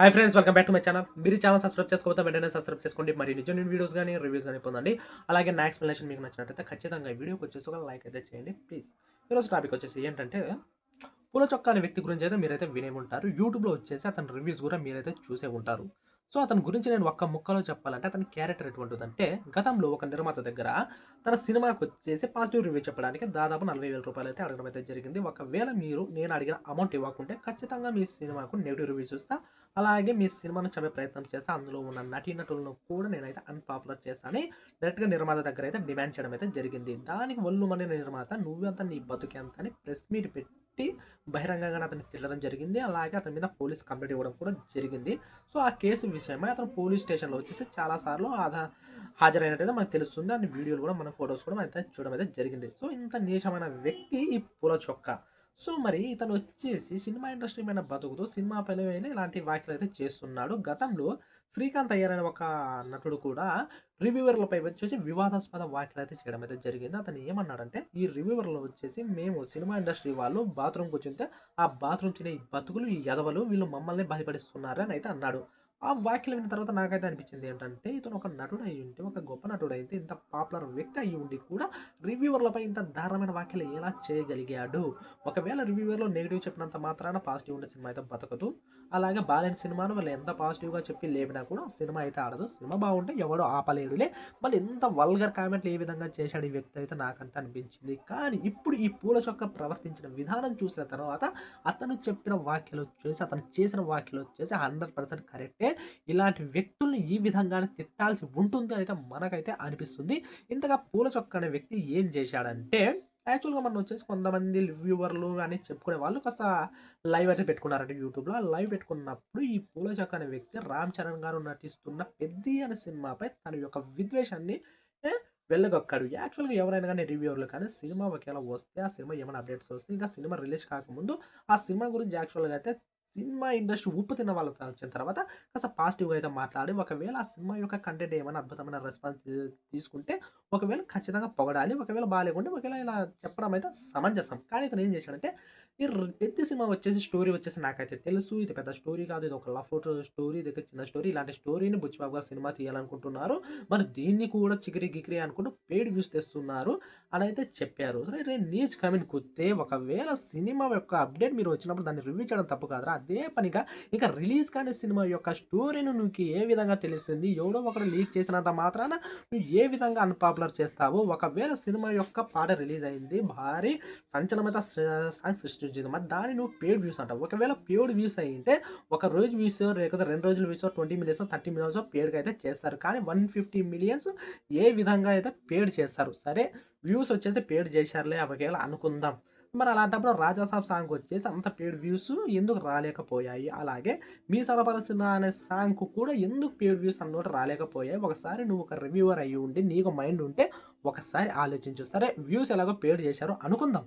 Hi friends welcome back to my channel మీరు channel subscribe చేసుకోవచ్చు వెంటనే సబ్స్క్రైబ్ చేసుకోండి. మరి నిజం నేను వీడియోస్ కానీ రివ్యూస్ కానీ పొందండి. అలాగే నా ఎక్స్ప్లెనేషన్ మీకు నచ్చినట్టయితే ఖచ్చితంగా ఈ వీడియోకి వచ్చేసి ఒక లైక్ అయితే చేయండి ప్లీజ్ ఈరోజు టాపిక్ వచ్చేసి ఏంటంటే పూల చొక్కా అనే వ్యక్తి గురించి అయితే మీరైతే వినే ఉంటారు. యూట్యూబ్లో వచ్చేసి అతని రివ్యూస్ కూడా మీరైతే చూసే ఉంటారు. సో అతని గురించి నేను ఒక్క ముక్కలో చెప్పాలంటే అతని క్యారెక్టర్ ఎటువంటిదంటే గతంలో ఒక నిర్మాత దగ్గర తన సినిమాకి వచ్చేసి పాజిటివ్ రివ్యూ చెప్పడానికి దాదాపు నలభై వేల రూపాయలు అయితే అడగడం అయితే జరిగింది. ఒకవేళ మీరు నేను అడిగిన అమౌంట్ ఇవ్వకుంటే ఖచ్చితంగా మీ సినిమాకు నెగిటివ్ రివ్యూస్ ఇస్తా అలాగే మీ సినిమాను చెప్పే ప్రయత్నం చేస్తా. అందులో ఉన్న నటీనటులను కూడా నేనైతే అన్పాపులర్ చేస్తానని డైరెక్ట్గా నిర్మాత దగ్గర అయితే డిమాండ్ చేయడం అయితే జరిగింది. దానికి ఒళ్ళు మన నిర్మాత నువ్వెంత నీ బతుకెంత అని ప్రెస్ మీట్ పెట్టి బహిరంగంగా అతన్ని తిట్టడం జరిగింది. అలాగే అతని మీద పోలీస్ కంప్లైంట్ ఇవ్వడం కూడా జరిగింది. సో ఆ కేసు విషయమై అతను పోలీస్ స్టేషన్లో వచ్చేసి చాలాసార్లు ఆధా హాజరైనట్టయితే మనకు తెలుస్తుంది. అన్ని వీడియోలు కూడా మన ఫొటోస్ కూడా అయితే చూడడం అయితే జరిగింది. సో ఇంత నీచమైన వ్యక్తి ఈ పూల చొక్క. సో మరి ఇతను వచ్చేసి సినిమా ఇండస్ట్రీ మీద బతుకుతూ సినిమా పైన ఇలాంటి వ్యాఖ్యలు అయితే చేస్తున్నాడు. గతంలో శ్రీకాంత్ అయ్యర్ అనే ఒక నటుడు కూడా రివ్యూవర్లపై వచ్చేసి వివాదాస్పద వ్యాఖ్యలు అయితే చేయడం అయితే జరిగింది. అతను ఏమన్నాడంటే ఈ రివ్యూవర్లు వచ్చేసి మేము సినిమా ఇండస్ట్రీ వాళ్ళు బాత్రూమ్ కూర్చుంటే ఆ బాత్రూమ్ తినే బతుకులు ఈ ఎదవలు వీళ్ళు మమ్మల్ని బాధపడిస్తున్నారని అయితే అన్నాడు. ఆ వ్యాఖ్యలు విన్న తర్వాత నాకైతే అనిపించింది ఏంటంటే ఇతను ఒక నటుడు అయి ఉంటే ఒక గొప్ప నటుడు అయితే ఇంత పాపులర్ వ్యక్తి అయి ఉండి కూడా రివ్యూవర్లపై ఇంత దారుణమైన వ్యాఖ్యలు ఎలా చేయగలిగాడు? ఒకవేళ రివ్యూవర్లో నెగిటివ్ చెప్పినంత మాత్రాన పాజిటివ్ ఉండే సినిమా అయితే బతకదు. అలాగే బాలేని సినిమాను వాళ్ళు ఎంత పాజిటివ్గా చెప్పి లేపినా కూడా సినిమా అయితే ఆడదు. సినిమా బాగుంటే ఎవడో ఆపలేడులే. మళ్ళీ ఎంత వల్గర్ కామెంట్లు ఏ విధంగా చేశాడు ఈ వ్యక్తి అయితే నాకంత అనిపించింది. కానీ ఇప్పుడు ఈ పూల చొక్క ప్రవర్తించిన విధానం చూసిన తర్వాత అతను చెప్పిన వ్యాఖ్యలు వచ్చేసి అతను చేసిన వ్యాఖ్యలు వచ్చేసి హండ్రెడ్ పర్సెంట్ కరెక్టే. ఇలాంటి వ్యక్తుల్ని ఈ విధంగానే తిట్టాల్సి ఉంటుంది అయితే మనకైతే అనిపిస్తుంది. ఇంతగా పూల చొక్క అనే వ్యక్తి ఏం చేశాడంటే యాక్చువల్గా మనం వచ్చేసి కొంతమంది వ్యూవర్లు అని చెప్పుకునే వాళ్ళు కాస్త లైవ్ అయితే పెట్టుకున్నారంటే యూట్యూబ్లో. లైవ్ పెట్టుకున్నప్పుడు ఈ పూల చొక్క అనే వ్యక్తి రామ్ చరణ్ గారు నటిస్తున్న పెద్ది అనే సినిమాపై తన యొక్క విద్వేషాన్ని వెళ్ళగొక్కాడు యాక్చువల్గా ఎవరైనా కానీ రివ్యూర్లు కానీ సినిమా ఒకవేళ వస్తే ఆ సినిమా ఏమైనా అప్డేట్స్ వస్తే ఇంకా సినిమా రిలీజ్ కాకముందు ఆ సినిమా గురించి యాక్చువల్గా అయితే సినిమా ఇండస్ట్రీ ఉప్పు తిన్న వాళ్ళతో వచ్చిన తర్వాత కాస్త పాజిటివ్గా అయితే మాట్లాడి ఒకవేళ ఆ సినిమా యొక్క కంటెంట్ ఏమైనా అద్భుతమైన రెస్పాన్స్ తీసుకుంటే ఒకవేళ ఖచ్చితంగా పొగడాలి ఒకవేళ బాగాలేకుంటే ఒకవేళ ఇలా చెప్పడం అయితే సమంజసం. కానీ ఇతను ఏం చేశాడంటే ఈ పెద్ద సినిమా వచ్చేసి స్టోరీ వచ్చేసి నాకైతే తెలుసు. ఇది పెద్ద స్టోరీ కాదు. ఇది ఒక లవ్ స్టోరీ. ఇది ఒక చిన్న స్టోరీ. ఇలాంటి స్టోరీని బుచ్చిబాబు గారు సినిమా తీయాలనుకుంటున్నారు. మరి దీన్ని కూడా చికిరి గికిరి అనుకుంటూ పేడ్ వ్యూస్ తెస్తున్నారు అని అయితే చెప్పారు. సరే రే నీచ్ కమిన్ కుత్తే ఒకవేళ సినిమా యొక్క అప్డేట్ మీరు వచ్చినప్పుడు దాన్ని రివ్యూ చేయడం తప్పు కాదురా. అదే పనిగా ఇంకా రిలీజ్ కానీ సినిమా యొక్క స్టోరీని నీకు ఏ విధంగా తెలుస్తుంది? ఎవడో ఒకడు లీక్ చేసినంత మాత్రాన నువ్వు ఏ విధంగా అన్పాపులర్ చేస్తావు? ఒకవేళ సినిమా యొక్క పాట రిలీజ్ అయింది భారీ సంచలనమైన సాంగ్ సృష్టించింది మరి దాన్ని నువ్వు పేడ్ వ్యూస్ అంటావు. ఒకవేళ పేడ్ వ్యూస్ అయ్యింటే ఒక రోజు వ్యూస్ లేకపోతే రెండు రోజుల views twenty millions thirty millions పేడ్కి అయితే చేస్తారు. కానీ వన్ ఫిఫ్టీ మిలియన్స్ ఏ విధంగా అయితే పేడ్ చేస్తారు? సరే వ్యూస్ వచ్చేసి పేడ్ చేశారులే ఒకవేళ అనుకుందాం. మరి అలాంటప్పుడు రాజాసాబ్ సాంగ్ వచ్చేసి అంత పేడ్ వ్యూస్ ఎందుకు రాలేకపోయాయి? అలాగే మీ సరపరసిన అనే సాంగ్కు కూడా ఎందుకు పేడ్ వ్యూస్ అన్నోటి రాలేకపోయాయి? ఒకసారి నువ్వు ఒక రివ్యూవర్ అయ్యి ఉండి నీకు మైండ్ ఉంటే ఒకసారి ఆలోచించు. సరే వ్యూస్ ఎలాగో పేడ్ చేశారు అనుకుందాం.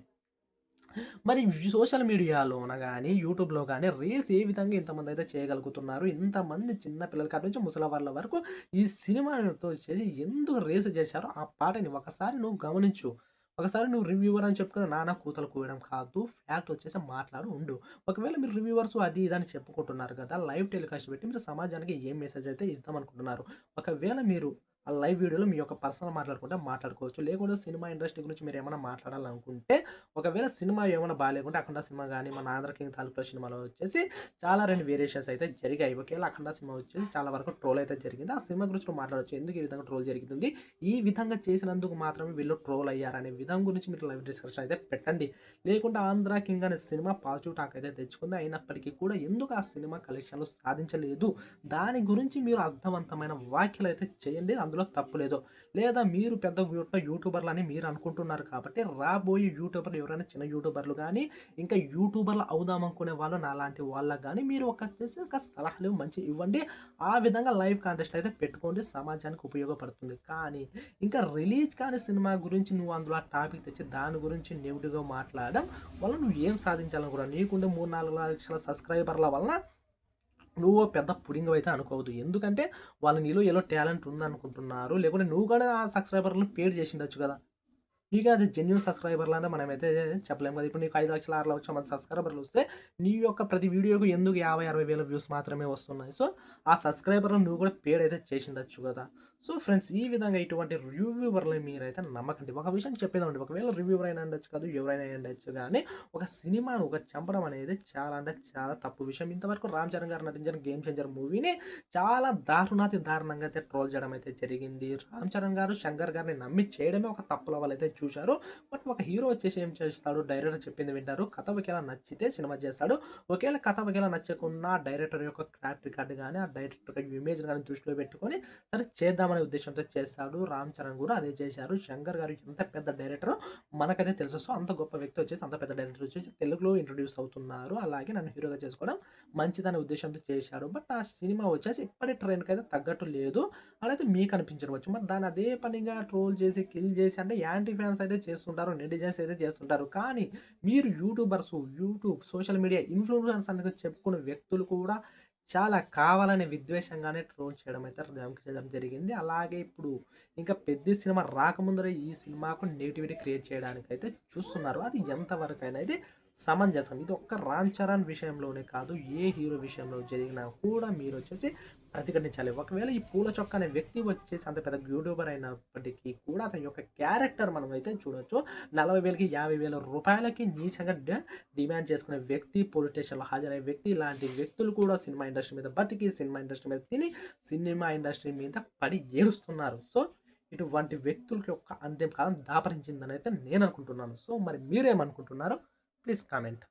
మరి సోషల్ మీడియాలోన కానీ యూట్యూబ్లో కానీ రేస్ ఏ విధంగా ఇంతమంది అయితే చేయగలుగుతున్నారు? ఇంతమంది చిన్న పిల్లల కాడి నుంచి ముసలి వాళ్ళ వరకు ఈ సినిమాతో చేసి ఎందుకు రేస్ చేశారో ఆ పాటని ఒకసారి నువ్వు గమనించు. ఒకసారి నువ్వు రివ్యూవర్ అని చెప్పుకుని నానా కూతలు కూయడం కాదు ఫ్యాక్ట్ వచ్చేసి మాట్లాడు ఉండు. ఒకవేళ మీరు రివ్యూవర్స్ అది ఇది అని చెప్పుకుంటున్నారు కదా లైవ్ టెలికాస్ట్ పెట్టి మీరు సమాజానికి ఏం మెసేజ్ అయితే ఇద్దాం అనుకుంటున్నారు? ఒకవేళ మీరు ఆ లైవ్ వీడియోలో మీ యొక్క పర్సనల్ మాట్లాడుకుంటే మాట్లాడుకోవచ్చు. లేకుంటే సినిమా ఇండస్ట్రీ గురించి మీరు ఏమైనా మాట్లాడాలనుకుంటే ఒకవేళ సినిమా ఏమైనా బాగాలేకుంటే అఖండ సినిమా కానీ మన ఆంధ్ర కింగ్ తాలూకులో సినిమాలో వచ్చేసి చాలా రెండు వేరియేషన్స్ అయితే జరిగాయి. ఒకవేళ అఖండ సినిమా వచ్చేసి చాలా వరకు ట్రోల్ అయితే జరిగింది. ఆ సినిమా గురించి మాట్లాడవచ్చు ఎందుకు ఈ విధంగా ట్రోల్ జరుగుతుంది ఈ విధంగా చేసినందుకు మాత్రమే వీళ్ళు ట్రోల్ అయ్యారనే విధం గురించి మీరు లైవ్ డిస్కషన్ అయితే పెట్టండి. లేకుంటే ఆంధ్ర కింగ్ అనే సినిమా పాజిటివ్ టాక్ అయితే తెచ్చుకుంది. అయినప్పటికీ కూడా ఎందుకు ఆ సినిమా కలెక్షన్లు సాధించలేదు? దాని గురించి మీరు అర్థవంతమైన వ్యాఖ్యలు అయితే చేయండి. అందులో తప్పులేదు లేదా. మీరు పెద్ద యూట్యూబర్లు అని మీరు అనుకుంటున్నారు కాబట్టి రాబోయే యూట్యూబర్లు ఎవరైనా చిన్న యూట్యూబర్లు కానీ ఇంకా యూట్యూబర్లు అవుదాం అనుకునే వాళ్ళు నాలాంటి వాళ్ళకి కానీ మీరు ఒక చేసి ఒక సలహాలు మంచి ఇవ్వండి. ఆ విధంగా లైవ్ కాంటెస్ట్ అయితే పెట్టుకోండి. సమాజానికి ఉపయోగపడుతుంది. కానీ ఇంకా రిలీజ్ కాని సినిమా గురించి నువ్వు అందులో ఆ టాపిక్ తెచ్చి దాని గురించి నెగిటివ్గా మాట్లాడడం వల్ల నువ్వు ఏం సాధించాలనుకున్నా నీకుండే మూడు నాలుగు లక్షల సబ్స్క్రైబర్ల వలన నువ్వు పెద్ద పుడింగ్ అయితే అనుకోవద్దు. ఎందుకంటే వాళ్ళు నీలో ఏదో టాలెంట్ ఉందనుకుంటున్నారు. లేకుంటే నువ్వు కూడా ఆ సబ్స్క్రైబర్లను పేరు చేసిండొచ్చు కదా. ఇక అది జెన్యున్ సబ్స్క్రైబర్లనే మనమైతే చెప్పలేము కదా. ఇప్పుడు నీకు ఐదు లక్షల ఆరు లక్షల మంది సబ్స్క్రైబర్లు వస్తే నీ యొక్క ప్రతి వీడియోకు ఎందుకు యాభై అరవై వేల వ్యూస్ మాత్రమే వస్తున్నాయి? సో ఆ సబ్స్క్రైబర్లు నువ్వు కూడా పేడ్ అయితే చేసిండొచ్చు కదా. సో ఫ్రెండ్స్ ఈ విధంగా ఇటువంటి రివ్యూవర్లు మీరైతే నమ్మకండి. ఒక విషయం చెప్పేదండి ఒకవేళ రివ్యూవర్ అయినా ఉండొచ్చు కాదు ఎవరైనా ఉండొచ్చు కానీ ఒక సినిమాను ఒక చంపడం అనేది చాలా అంటే చాలా తప్పు విషయం. ఇంతవరకు రామ్ చరణ్ గారు నటించిన గేమ్ చేంజర్ మూవీని చాలా దారుణాతి దారుణంగా అయితే ట్రోల్ చేయడం అయితే జరిగింది. రామ్ చరణ్ గారు శంకర్ గారిని నమ్మి చేయడమే ఒక తప్పుల వాళ్ళు అయితే చూశారు. బట్ ఒక హీరో వచ్చేసి ఏం చేస్తాడు? డైరెక్టర్ చెప్పింది వింటారు. కథ ఒకవేళ నచ్చితే సినిమా చేస్తాడు. ఒకవేళ కథ ఒకవేళ నచ్చకుండా డైరెక్టర్ యొక్క క్రాఫ్ట్ రికార్డ్ కానీ ఆ డైరెక్టర్ యొక్క ఇమేజ్ కానీ దృష్టిలో పెట్టుకొని సరే చేద్దామనే ఉద్దేశంతో చేస్తాడు. రామ్ చరణ్ కూడా అదే చేశారు. శంకర్ గారు ఎంత పెద్ద డైరెక్టర్ మనకైతే తెలుసు. సో అంత గొప్ప వ్యక్తి వచ్చేసి అంత పెద్ద డైరెక్టర్ వచ్చేసి తెలుగులో ఇంట్రొడ్యూస్ అవుతున్నారు. అలాగే నన్ను హీరోగా చేసుకోవడం మంచిదనే ఉద్దేశంతో చేశారు. బట్ ఆ సినిమా వచ్చేసి ఇప్పటి ట్రైన్కి అయితే తగ్గట్టు లేదు. అదైతే మీకు అనిపించవచ్చు మరి దాన్ని అదే పనిగా ట్రోల్ చేసి కిల్ చేసి అంటే యాంటీ డిజైన్స్ అయితే చేస్తుంటారు నెటిజన్స్ అయితే చేస్తుంటారు. కానీ మీరు YouTubers YouTube social media influencers అనేది చెప్పుకునే వ్యక్తులు కూడా చాలా కావాలనే విద్వేషంగానే ట్రోల్ చేయడం అయితే చేయడం జరిగింది. అలాగే ఇప్పుడు ఇంకా పెద్ద సినిమా రాకముందరే ఈ సినిమాకు నెగిటివిటీ క్రియేట్ చేయడానికి అయితే చూస్తున్నారు. అది ఎంతవరకు అయినా అయితే సమంజసం. ఇది ఒక్క రామ్ చరణ్ విషయంలోనే కాదు ఏ హీరో విషయంలో జరిగినా కూడా మీరు వచ్చేసి ప్రతిఘటించాలి. ఒకవేళ ఈ పూల చొక్క అనే వ్యక్తి వచ్చేసి అంత పెద్ద యూట్యూబర్ అయినప్పటికీ కూడా అతని యొక్క క్యారెక్టర్ మనం అయితే చూడొచ్చు. నలభై వేలకి యాభై వేల రూపాయలకి నీచంగా డిమాండ్ చేసుకునే వ్యక్తి పోలీస్ స్టేషన్లో హాజరయ్యే వ్యక్తి ఇలాంటి వ్యక్తులు కూడా సినిమా ఇండస్ట్రీ మీద బతికి సినిమా ఇండస్ట్రీ మీద తిని సినిమా ఇండస్ట్రీ మీద పడి ఏడుస్తున్నారు. సో ఇటువంటి వ్యక్తులకి యొక్క అంత్యం కాలం దాపరించిందని అయితే నేను అనుకుంటున్నాను సో మరి మీరేమనుకుంటున్నారు? Please comment